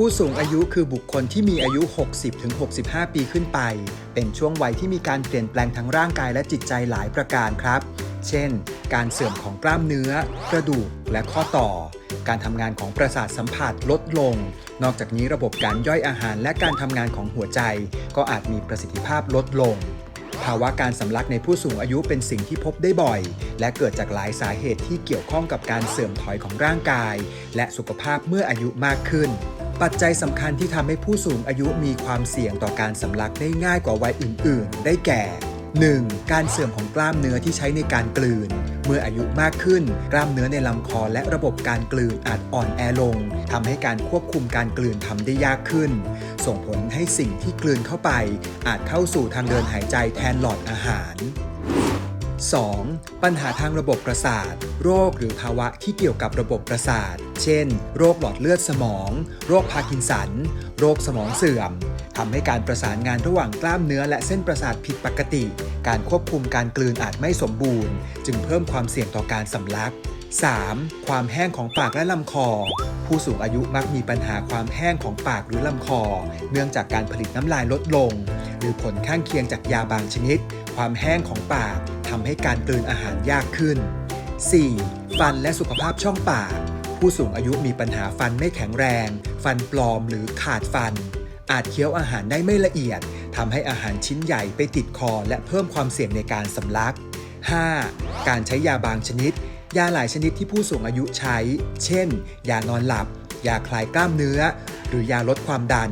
ผู้สูงอายุคือบุคคลที่มีอายุ 60-65 ปีขึ้นไป เป็นช่วงวัยที่มีการเปลี่ยนแปลงทั้งร่างกายและจิตใจหลายประการครับ เช่น การเสื่อมของกล้ามเนื้อ กระดูก และข้อต่อ การทำงานของประสาทสัมผัสลดลง นอกจากนี้ระบบการย่อยอาหารและการทำงานของหัวใจ ก็อาจมีประสิทธิภาพลดลง ภาวะการสำลักในผู้สูงอายุเป็นสิ่งที่พบได้บ่อย และเกิดจากหลายสาเหตุที่เกี่ยวข้องกับการเสื่อมถอยของร่างกาย และสุขภาพเมื่ออายุมากขึ้น ปัจจัยสำคัญที่ทำให้ผู้สูงอายุมีความเสี่ยงต่อการสำลักได้ง่ายกว่าวัยอื่น ๆ ได้แก่ 1. การเสื่อมของกล้ามเนื้อที่ใช้ในการกลืน เมื่ออายุมากขึ้น กล้ามเนื้อในลำคอและระบบการกลืนอาจอ่อนแอลงทำให้การควบคุมการกลืนทำได้ยากขึ้น ส่งผลให้สิ่งที่กลืนเข้าไป อาจเข้าสู่ทางเดินหายใจแทนหลอดอาหาร 2. ปัญหาทางระบบประสาท โรคหรือภาวะที่เกี่ยวกับระบบประสาท เช่น โรคหลอดเลือดสมอง โรคพาร์กินสัน โรคสมองเสื่อมทำให้การประสานงานระหว่างกล้ามเนื้อและเส้นประสาทผิดปกติ การควบคุมการกลืนอาจไม่สมบูรณ์ จึงเพิ่มความเสี่ยงต่อการสำลัก 3. ความแห้งของปากและลำคอ ผู้สูงอายุมักมีปัญหาความแห้งของปากหรือลำคอ เนื่องจากการผลิตน้ำลายลดลง หรือผลข้างเคียงจากยาบางชนิด ความแห้งของปาก ทำให้การกลืนอาหารยากขึ้น 4. ฟันและสุขภาพช่องปาก ผู้สูงอายุมีปัญหาฟันไม่แข็งแรง ฟันปลอมหรือขาดฟัน อาจเคี้ยวอาหารได้ไม่ละเอียดทำให้อาหารชิ้นใหญ่ไปติดคอและเพิ่มความเสี่ยงในการสำลัก 5. การใช้ยาบางชนิด ยาหลายชนิดที่ผู้สูงอายุใช้ เช่น ยานอนหลับ ยาคลายกล้ามเนื้อ หรือยาลดความดัน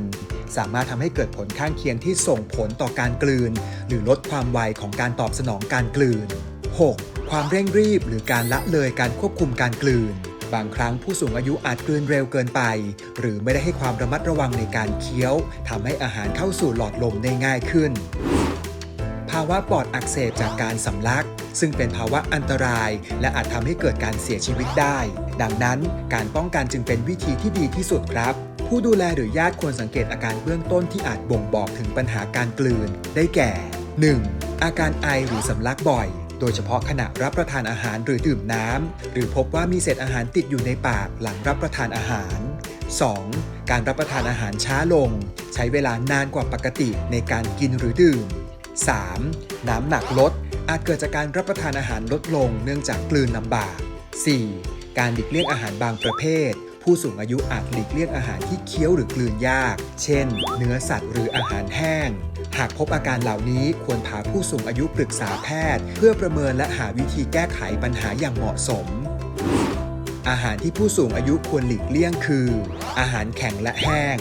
สามารถทำให้เกิดผลข้างเคียงที่ส่งผลต่อการกลืน หรือลดความไวของการตอบสนองการกลืน 6. ความเร่งรีบหรือการละเลยการควบคุมการกลืน บางครั้งผู้สูงอายุอาจกลืนเร็วเกินไป หรือไม่ได้ให้ความระมัดระวังในการเคี้ยวทำให้อาหารเข้าสู่หลอดลมได้ง่ายขึ้นาวะปอดอักเสบจากการสำลัก ซึ่งเป็นภาวะอันตราย และอาจทำให้เกิดการเสียชีวิตได้ ดังนั้นการป้องกันจึงเป็นวิธีที่ดีที่สุดครับผู้ดูแลหรือญาติควรสังเกตอาการเบื้องต้นที่อาจบ่งบอกถึงปัญหาการกลืน ได้แก่ 1. อาการไอหรือสำลักบ่อย โดยเฉพาะขณะรับประทานอาหารหรือดื่มน้ำ หรือพบว่ามีเศษอาหารติดอยู่ในปากหลังรับประทานอาหาร 2. การรับประทานอาหารช้าลง ใช้เวลานานกว่าปกติในการกินหรือดื่ม 3. น้ำหนักลด อาจเกิดจากการรับประทานอาหารลดลงเนื่องจากกลืนลำบาก 4. การหลีกเลี่ยงอาหารบางประเภท ผู้สูงอายุอาจหลีกเลี่ยงอาหารที่เคี้ยวหรือกลืนยาก เช่น เนื้อสัตว์หรืออาหารแห้ง หากพบอาการเหล่านี้ควรพาผู้สูงอายุปรึกษาแพทย์ เพื่อประเมินและหาวิธีแก้ไขปัญหาอย่างเหมาะสมอาหารที่ผู้สูงอายุควรหลีกเลี่ยงคือ อาหารแข็งและแห้ง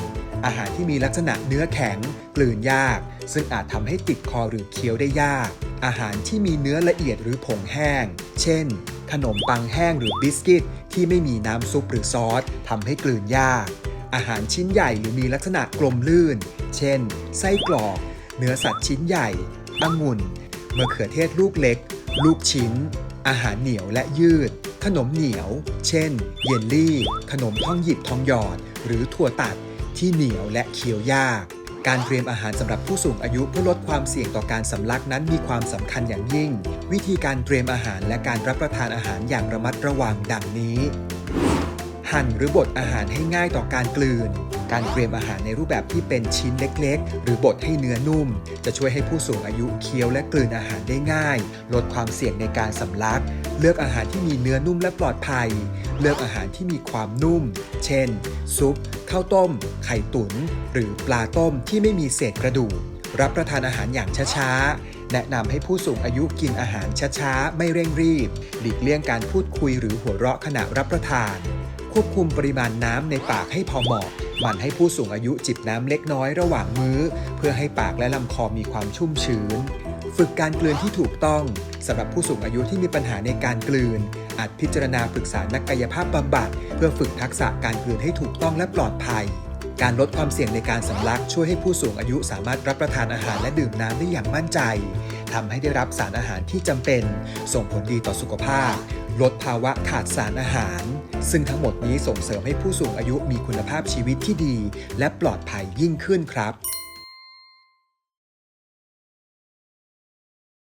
อาหารที่มีลักษณะเนื้อแข็ง กลืนยาก ซึ่งอาจทำให้ติดคอหรือเคี้ยวได้ยาก อาหารที่มีเนื้อละเอียดหรือผงแห้ง เช่น ขนมปังแห้งหรือบิสกิต ที่ไม่มีน้ำซุปหรือซอสทำให้กลืนยาก อาหารชิ้นใหญ่หรือมีลักษณะกลมลื่น เช่น ไส้กรอก เนื้อสัตว์ชิ้นใหญ่องุ่นมะเขือเทศลูกเล็ก ลูกชิ้น อาหารเหนียวและยืด ขนมเหนียว เช่น เยลลี่ ขนมทองหยิบทองหยอด หรือถั่วตัด ที่เหนียวและเคี้ยวยาก การเตรียมอาหารสำหรับผู้สูงอายุเพื่อลดความเสี่ยงต่อการสำลักนั้นมีความสำคัญอย่างยิ่ง วิธีการเตรียมอาหารและการรับประทานอาหารอย่างระมัดระวังดังนี้ หั่นหรือบดอาหารให้ง่ายต่อการกลืน การเตรียมอาหารในรูปแบบที่เป็นชิ้นเล็ก ๆ หรือบดให้เนื้อนุ่ม จะช่วยให้ผู้สูงอายุเคี้ยวและกลืนอาหารได้ง่าย ลดความเสี่ยงในการสำลัก เลือกอาหารที่มีเนื้อนุ่มและปลอดภัย เลือกอาหารที่มีความนุ่ม เช่น ซุป ข้าวต้ม ไข่ตุ๋น หรือปลาต้มที่ไม่มีเศษกระดูก รับประทานอาหารอย่างช้าๆ แนะนำให้ผู้สูงอายุกินอาหารช้าๆ ไม่เร่งรีบ หลีกเลี่ยงการพูดคุยหรือหัวเราะขณะรับประทาน ควบคุมปริมาณน้ำในปากให้พอเหมาะ มั่นให้ผู้สูงอายุจิบน้ำเล็กน้อยระหว่างมื้อ เพื่อให้ปากและลำคอมีความชุ่มชื้น ฝึกการกลืนที่ถูกต้องสำหรับผู้สูงอายุที่มีปัญหาในการกลืน อาจพิจารณาปรึกษานักกายภาพบำบัด เพื่อฝึกทักษะการกลืนให้ถูกต้องและปลอดภัย การลดความเสี่ยงในการสำลักช่วยให้ผู้สูงอายุสามารถรับประทานอาหารและดื่มน้ำได้อย่างมั่นใจทำให้ได้รับสารอาหารที่จำเป็น ส่งผลดีต่อสุขภาพ ลดภาวะขาดสารอาหาร ซึ่งทั้งหมดนี้ส่งเสริมให้ผู้สูงอายุมีคุณภาพชีวิตที่ดี และปลอดภัยยิ่งขึ้นครับ